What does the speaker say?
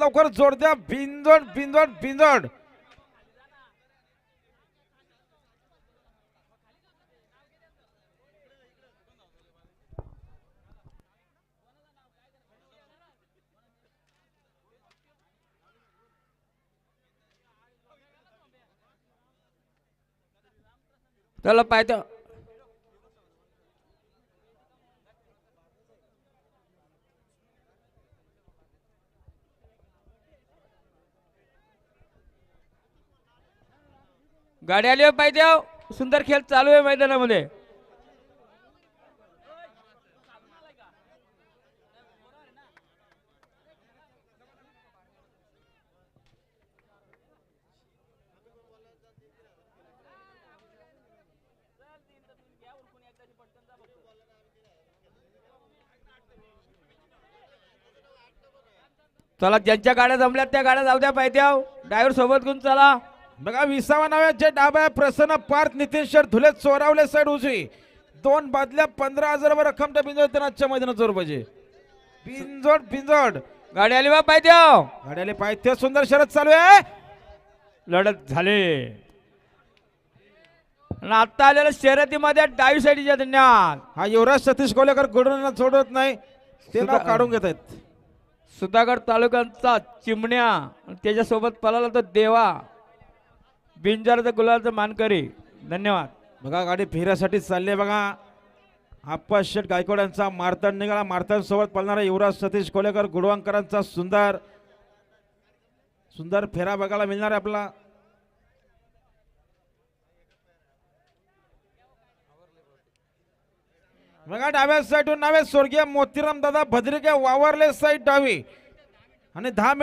लवकर जोड द्या. बिंजोड बिंजोड बिंजोड त्याला पाहिजे गाडी आली हो पाहिजे हो. सुंदर खेळ चालू आहे मैदानामध्ये. चला ज्यांच्या गाड्या जमल्यात त्या गाड्या जाऊ द्या पाहिजे हो. ड्रायव्हर सोबत घेऊन चला. बघा विसावा नावाचे डाब्या प्रसन्न पार्थ नितीन शर धुले चोरावले साईड उजवी. दोन बादल्या पंधरा हजारावर रक्कम त्या बिंजोड त्यांना आजच्या मैदानात जोर पाहिजे बिंजोड बिंजोड गाडी आली बा पाहिजे गाड्याले पाहिजे सुंदर शरद चालू आहे. लढत झाले. आणि आता आलेल्या शर्यतीमध्ये डावी साईडच्या धन्यवाद हा युवराज सतीश कोलेकर गुडूंना सोडत नाही. ते नाव काढून घेत आहेत सुधागड तालुक्यांचा चिमण्या. त्याच्यासोबत पळाला तो देवा. बिंजारचा गुलालचा मानकरी. धन्यवाद. बघा गाडी फेऱ्यासाठी चालली आहे बघा. आप्पा शेठ गायकवाड यांचा मारतांड निघाला. मारतांड सोबत पळणारा युवराज सतीश कोलेकर गुडवांकरांचा सुंदर. सुंदर फेरा बघायला मिळणार आहे आपला. बघा डाव्या साईडून नावे स्वर्गीय मोतीराम दादा भद्रिके वावरले साईड डावी. आणि दहा